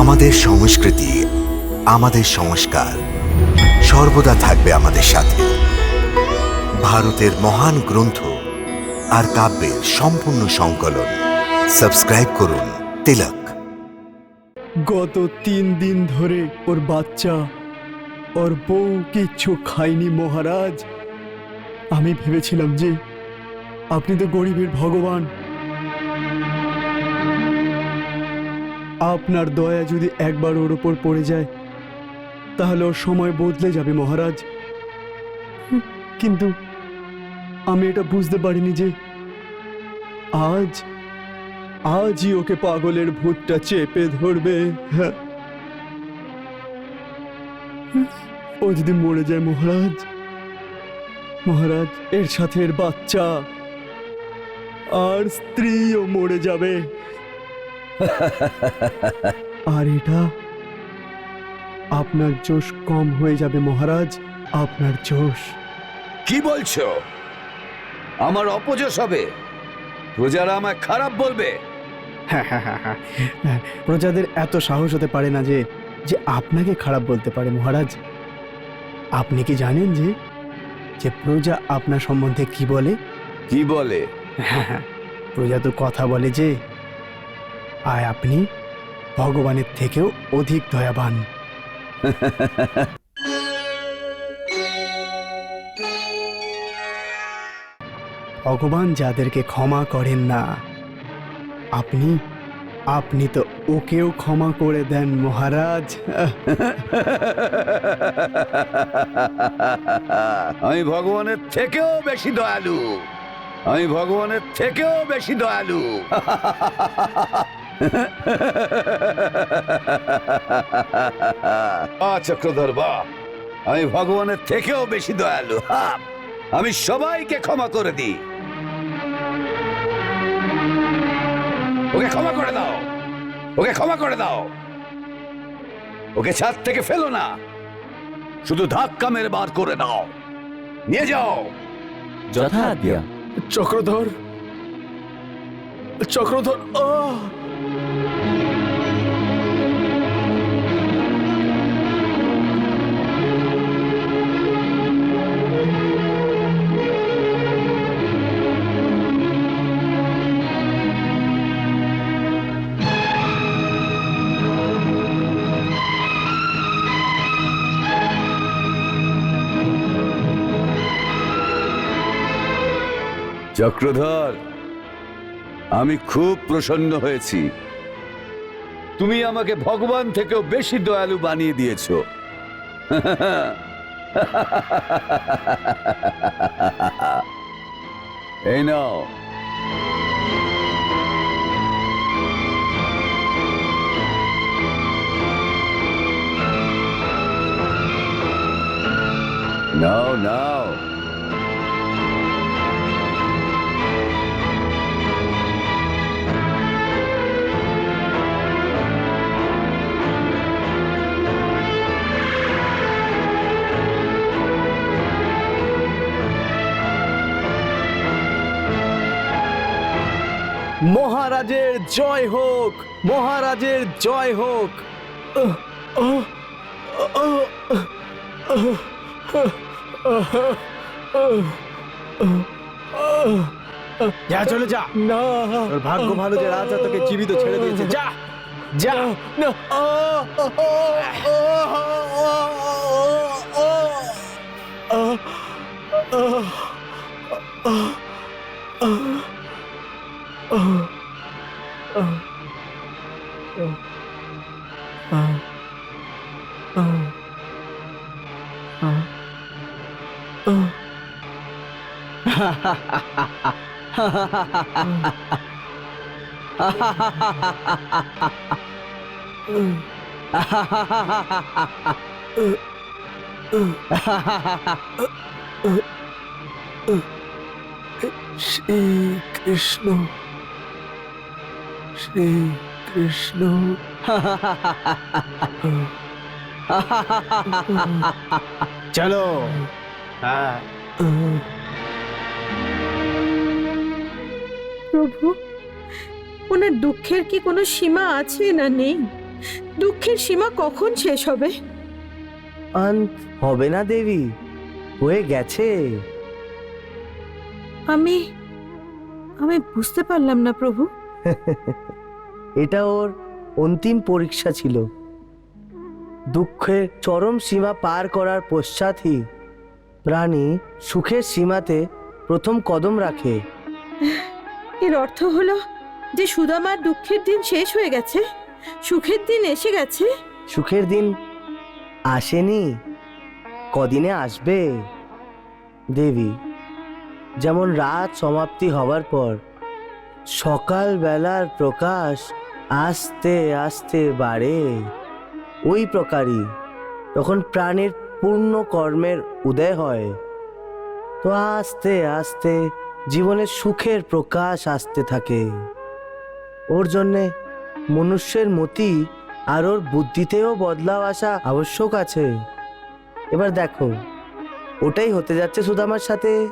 আমাদের সংস্কৃতি, আমাদের সংস্কার সর্বদা থাকবে আমাদের সাথে। ভারতের মহান গ্রন্থ আর কাব্যের সম্পূর্ণ সংকলন। সাবস্ক্রাইব করুন তিলক। গত তিন দিন ধরে ওর বাচ্চা, ওর বউ কিচ্ছু খায়নি মহারাজ। আমি ভেবেছিলাম যে আপনি তো গরিবের ভগবান। আপনার দয়া যদি একবার ওর ওপর পড়ে যায়, তাহলে ওর সময় বদলে যাবে মহারাজ কিন্তু আমি এটা বুঝতে পারিনি যে আজ, আজই ওকে পাগলের ভূতটা চেপে ধরবে। ও যদি মরে যায় মহারাজ মহারাজ, এর সাথে এর বাচ্চা, আর স্ত্রীও মরে যাবে আর এটা আপনার জোশ কম হয়ে যাবে মহারাজ। আপনার জোশ। কি বলছো? আমার অপযশ হবে। প্রজারা আমায় খারাপ বলবে। হ্যাঁ হ্যাঁ হ্যাঁ প্রজাদের এত সাহস হতে পারে না যে যে আপনাকে খারাপ বলতে পারে মহারাজ। আপনি কি জানেন যে যে প্রজা আপনার সম্বন্ধে কি বলে? কি বলে? প্রজা তো কথা বলে যে আয় আপনি। ভগবানের থেকেও অধিক দয়াবান। ভগবান যাদেরকে ক্ষমা করেন না, আপনি আপনি তো ওকেও ক্ষমা করে দেন, মহারাজ। আমি ভগবানের থেকেও বেশি দয়ালু। আমি ভগবানের থেকেও বেশি দয়ালু। চক্রধর বাহ আমি ভগবানের থেকেও বেশি দয়ালু। হা! আমি সবাইকে ক্ষমা করে দিই। ওকে ক্ষমা করে দাও। ওকে ক্ষমা করে দাও। ওকে ছাদ থেকে ফেলো না। শুধু ধাক্কা মেরে বার করে দাও নিয়ে যাও। চক্রধর চক্রধর আহ! চক্রধর, আমি খুব প্রসন্ন হয়েছি। তুমি আমাকে ভগবান থেকেও বেশি দয়ালু বানিয়ে দিয়েছ। এই নাও। নাও নাও। মহারাজের জয় হোক মহারাজের জয় হোক যা চলে যা না তোর ভাগ্য ভালো যে রাজা তোকে জীবিত ছেড়ে দিয়েছে যা যা না আহ, আহ, আহ, আহ, আহ, শ্রী কৃষ্ণ শ্রী কৃষ্ণ চলো। হ্যাঁ। প্রভু ওনার দুঃখের কি কোনো সীমা আছে না নেই? দুঃখের সীমা কখন শেষ হবে? আন হবে না দেবী হয়ে গেছে। আমি আমি বুঝতে পারলাম না প্রভু। এটা ওর অন্তিম পরীক্ষা ছিল। দুঃখের চরম সীমা পার করার পশ্চাৎই প্রাণী সুখের সীমাতে প্রথম কদম রাখে। এর অর্থ হলো যে সুদামার দুঃখের দিন শেষ হয়ে গেছে। সুখের দিন এসে গেছে। সুখের দিন আসেনি। কদিনে আসবে? দেবী যেমন রাত সমাপ্তি হবার পর সকাল বেলার প্রকাশ আস্তে আস্তে বাড়ে। ওই প্রকারই। তখন প্রাণের পূর্ণ কর্মের উদয় হয়। তো আস্তে আস্তে জীবনের সুখের প্রকাশ আসতে থাকে। ওর জন্যে মনুষ্যের মতি আর ওর বুদ্ধিতেও বদলাও আসা আবশ্যক আছে। এবার দেখো, ওটাই হতে যাচ্ছে সুদামার সাথে।